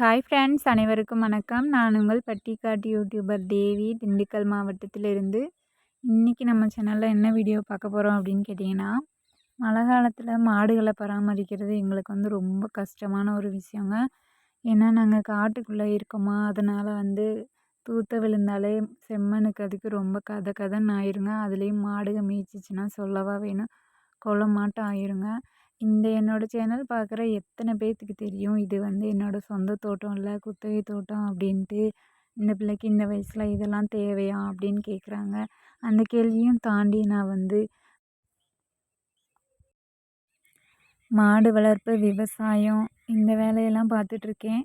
Hi friends அனைவருக்கும் வணக்கம். நான் உங்கள் பட்டிக்காட்டு யூடியூபர் தேவி திண்டுக்கல் மாவட்டத்திலிருந்து. இன்றைக்கி நம்ம சேனலில் என்ன வீடியோ பார்க்க போகிறோம் அப்படின்னு கேட்டிங்கன்னா மழை காலத்தில் மாடுகளை பராமரிக்கிறது எங்களுக்கு வந்து ரொம்ப கஷ்டமான ஒரு விஷயங்க. ஏன்னா நாங்கள் காட்டுக்குள்ளே இருக்கோமா அதனால் வந்து தூத்த விழுந்தாலே செம்மனுக்கு அதுக்கு ரொம்ப கதை கதைன்னு ஆயிருங்க. அதுலேயும் மாடுக மீச்சிச்சின்னா சொல்லவா வேணும்? கொலமாட்டம் ஆயிருங்க. இந்த என்னோடய சேனல் பார்க்குற எத்தனை பேர்த்துக்கு தெரியும்? இது வந்து என்னோடய சொந்த தோட்டம் இல்லை குத்தகை தோட்டம் அப்படின்ட்டு இந்த பிள்ளைக்கு இந்த வயசில் இதெல்லாம் தேவையா? அப்படின்னு கேட்குறாங்க அந்த கேள்வியும் தாண்டி நான் வந்து மாடு வளர்ப்பு விவசாயம் இந்த வேலையெல்லாம் பார்த்துட்ருக்கேன்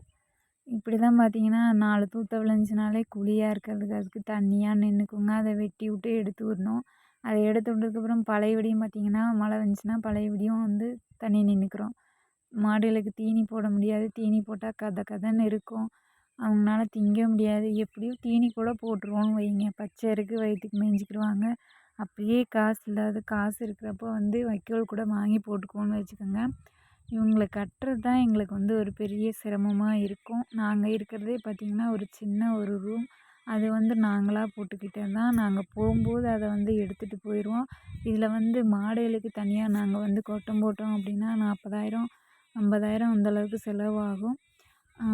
இப்படி தான் பார்த்தீங்கன்னா நாலு தூத்த விளைஞ்சினாலே குழியாக இருக்கிறதுக்கு அதுக்கு தண்ணியாக நின்றுக்குங்க அதை வெட்டி விட்டு எடுத்து விடணும். அதை எடுத்து விட்டதுக்கப்புறம் பழைய விடியும் பார்த்திங்கன்னா மழை வந்துச்சுன்னா பழைய விடியும் வந்து தண்ணி நின்றுக்கிறோம் மாடுகளுக்கு தீனி போட முடியாது. தீனி போட்டால் கதை கதைன்னு இருக்கும். அவங்களால திங்க முடியாது. எப்படியும் தீனி கூட போட்டுருவோன்னு வைங்க. பச்சை இருக்குது வயிற்றுக்கு மேய்ஞ்சிக்கிடுவாங்க அப்படியே காசு இல்லாத காசு இருக்கிறப்போ வந்து வைக்கோல் கூட வாங்கி போட்டுக்குவோன்னு வச்சுக்கோங்க. இவங்களை கட்டுறது தான் எங்களுக்கு வந்து ஒரு பெரிய சிரமமாக இருக்கும். நாங்கள் இருக்கிறதே பார்த்திங்கன்னா ஒரு சின்ன ஒரு ரூம். அது வந்து நாங்களாக போட்டுக்கிட்டது தான். நாங்கள் போகும்போது அதை வந்து எடுத்துகிட்டு போயிடுவோம் இதில் வந்து மாடுகளுக்கு தனியாக நாங்கள் வந்து கொட்டம் போட்டோம் அப்படின்னா நாற்பதாயிரம் ஐம்பதாயிரம் அந்தளவுக்கு செலவாகும்.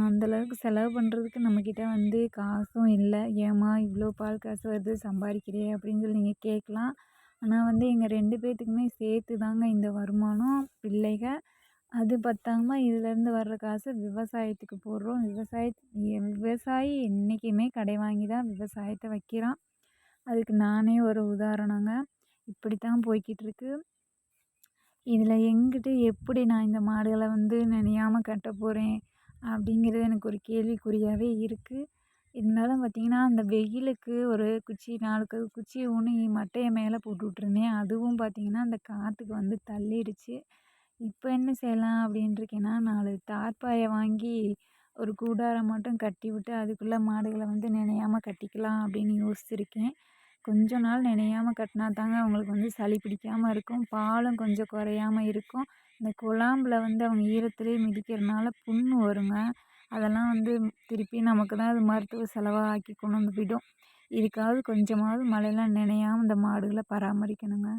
அந்தளவுக்கு செலவு பண்ணுறதுக்கு நம்மக்கிட்ட வந்து காசும் இல்லை. ஏம்மா இவ்வளோ பால் காசு வருது சம்பாதிக்கிறியே அப்படின்னு சொல்லி நீங்கள் கேட்கலாம். ஆனால் வந்து எங்கள் ரெண்டு பேர்த்துக்குமே சேர்த்து தாங்க இந்த வருமானம். பிள்ளைகள் அது பத்தாம இதுலேருந்து வர்ற காசு விவசாயத்துக்கு போடுறோம். விவசாய விவசாயி என்றைக்குமே கடை வாங்கி தான் விவசாயத்தை வைக்கிறான். அதுக்கு நானே ஒரு உதாரணங்க. இப்படி தான் போய்க்கிட்டுருக்கு இதில் எங்கிட்டு எப்படி நான் இந்த மாடுகளை வந்து நினையாமல் கட்ட போகிறேன் அப்படிங்கிறது எனக்கு ஒரு கேள்விக்குறியாகவே இருக்குது இருந்தாலும் பார்த்திங்கன்னா அந்த வெயிலுக்கு ஒரு குச்சி நாலு குச்சி ஊனி மட்டையை மேலே போட்டு விட்ருந்தேன் அதுவும் பார்த்திங்கன்னா அந்த காற்றுக்கு வந்து தள்ளிடுச்சு. இப்போ என்ன செய்யலாம் அப்படின்னு இருக்கேன்னா நாலு தார்ப்பாயை வாங்கி ஒரு கூடாரம் மட்டும் கட்டி விட்டு அதுக்குள்ளே மாடுகளை வந்து நினையாம கட்டிக்கலாம் அப்படின்னு யோசிச்சிருக்கேன். கொஞ்ச நாள் நினையாம கட்டினா தாங்க அவங்களுக்கு வந்து சளி பிடிக்காமல் இருக்கும் பாலும் கொஞ்சம் குறையாம இருக்கும். இந்த குழாம்புல வந்து அவங்க ஈரத்துலேயே மிதிக்கிறதுனால புண்ணு வருங்க. அதெல்லாம் வந்து திருப்பி நமக்கு தான் அது மருத்துவ செலவாக ஆக்கி கொண்டு வந்து விடும். இதுக்காவது கொஞ்சமாவது மழையெல்லாம் நினையாம இந்த மாடுகளை பராமரிக்கணுங்க.